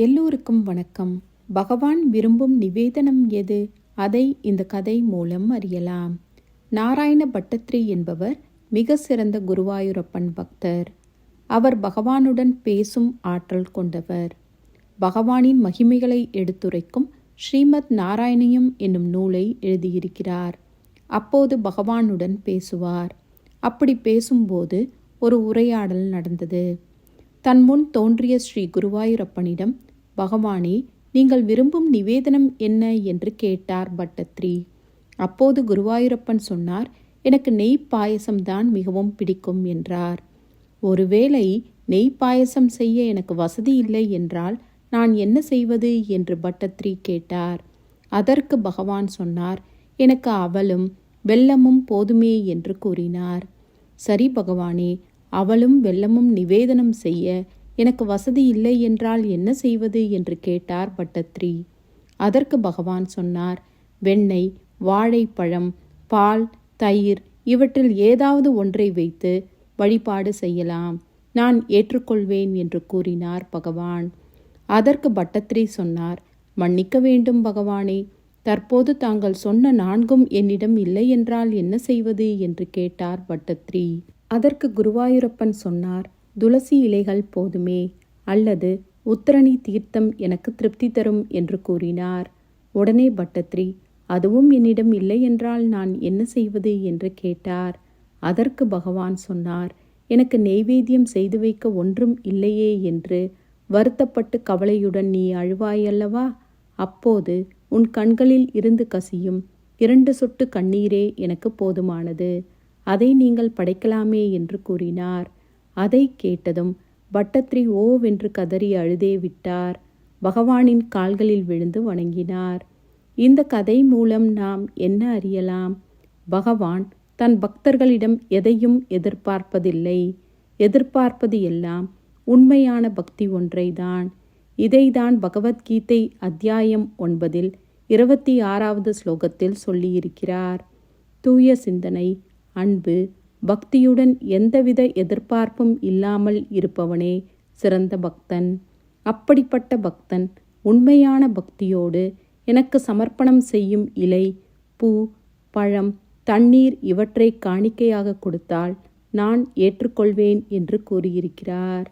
எல்லோருக்கும் வணக்கம். பகவான் விரும்பும் நிவேதனம் எது? அதை இந்த கதை மூலம் அறியலாம். நாராயண பட்டத்ரி என்பவர் மிக சிறந்த குருவாயூரப்பன் பக்தர். அவர் பகவானுடன் பேசும் ஆற்றல் கொண்டவர். பகவானின் மகிமைகளை எடுத்துரைக்கும் ஸ்ரீமத் நாராயணியம் என்னும் நூலை எழுதியிருக்கிறார். அப்போது பகவானுடன் பேசுவார். அப்படி பேசும்போது ஒரு உரையாடல் நடந்தது. தன் முன் தோன்றிய ஸ்ரீ குருவாயூரப்பனிடம் பகவானே நீங்கள் விரும்பும் நிவேதனம் என்ன? என்று கேட்டார் பட்டத்ரி. அப்போது குருவாயூரப்பன் சொன்னார் எனக்கு நெய் பாயசம்தான் மிகவும் பிடிக்கும் என்றார். ஒருவேளை நெய் பாயசம் செய்ய எனக்கு வசதி இல்லை என்றால் நான் என்ன செய்வது? என்று பட்டத்ரி கேட்டார். அதற்கு பகவான் சொன்னார் எனக்கு அவளும் வெல்லமும் போதுமே என்று கூறினார். சரி பகவானே அவளும் வெல்லமும் நிவேதனம் செய்ய எனக்கு வசதி இல்லை என்றால் என்ன செய்வது என்று கேட்டார் பட்டத்ரி. அதற்கு பகவான் சொன்னார் வெண்ணெய் வாழைப்பழம் பால் தயிர் இவற்றில் ஏதாவது ஒன்றை வைத்து வழிபாடு செய்யலாம். நான் ஏற்றுக்கொள்வேன் என்று கூறினார் பகவான். அதற்கு பட்டத்ரி சொன்னார் மன்னிக்க வேண்டும் பகவானே தற்போது தாங்கள் சொன்ன நான்கும் என்னிடம் இல்லை என்றால் என்ன செய்வது? என்று கேட்டார் பட்டத்ரி. அதற்கு குருவாயூரப்பன் சொன்னார் துளசி இலைகள் போதுமே அல்லது உத்தரணி தீர்த்தம் எனக்கு திருப்தி தரும் என்று கூறினார். உடனே பட்டத்ரி அதுவும் என்னிடம் இல்லை என்றால் நான் என்ன செய்வது என்று கேட்டார். அதற்கு பகவான் சொன்னார் எனக்கு நெய்வேத்தியம் செய்து வைக்க ஒன்றும் இல்லையே என்று வருத்தப்பட்டு கவலையுடன் நீ அழுவாயல்லவா? அப்போது உன் கண்களில் இருந்து கசியும் இரண்டு சொட்டு கண்ணீரே எனக்கு போதுமானது. அதை நீங்கள் படைக்கலாமே என்று கூறினார். அதை கேட்டதும் பட்டத்ரி ஓவென்று கதறி அழுதே விட்டார். பகவானின் கால்களில் விழுந்து வணங்கினார். இந்த கதை மூலம் நாம் என்ன அறியலாம்? பகவான் தன் பக்தர்களிடம் எதையும் எதிர்பார்ப்பதில்லை. எதிர்பார்ப்பது எல்லாம் உண்மையான பக்தி ஒன்றைதான். இதைதான் பகவத்கீதை அத்தியாயம் ஒன்பதில் இருபத்தி ஆறாவது ஸ்லோகத்தில் சொல்லியிருக்கிறார். தூய சிந்தனை அன்பு பக்தியுடன் எந்தவித எதிர்பார்ப்பும் இல்லாமல் இருப்பவனே சிறந்த பக்தன். அப்படிப்பட்ட பக்தன் உண்மையான பக்தியோடு எனக்கு சமர்ப்பணம் செய்யும் இலை பூ பழம் தண்ணீர் இவற்றை காணிக்கையாக கொடுத்தால் நான் ஏற்றுக்கொள்வேன் என்று கூறியிருக்கிறார்.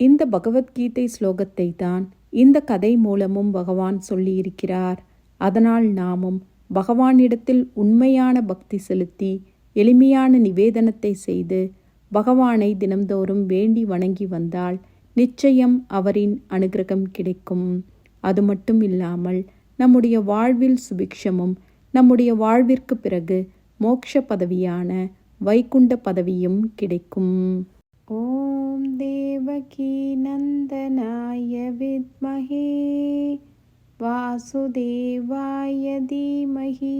இந்த பகவத்கீதை ஸ்லோகத்தை தான் இந்த கதை மூலமும் பகவான் சொல்லியிருக்கிறார். அதனால் நாமும் பகவானிடத்தில் உண்மையான பக்தி செலுத்தி எளிமையான நிவேதனத்தை செய்து பகவானை தினந்தோறும் வேண்டி வணங்கி வந்தால் நிச்சயம் அவரின் அனுகிரகம் கிடைக்கும். அது மட்டும் இல்லாமல் நம்முடைய வாழ்வில் சுபிக்ஷமும் நம்முடைய வாழ்விற்கு பிறகு மோட்ச பதவியான வைகுண்ட பதவியும் கிடைக்கும். ஓம் தேவகி நந்தனாய வித்மகே வாசுதேவாய தீமகி.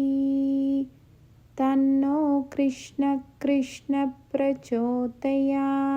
तन्नो कृष्णकृष्णप्रचोदयात्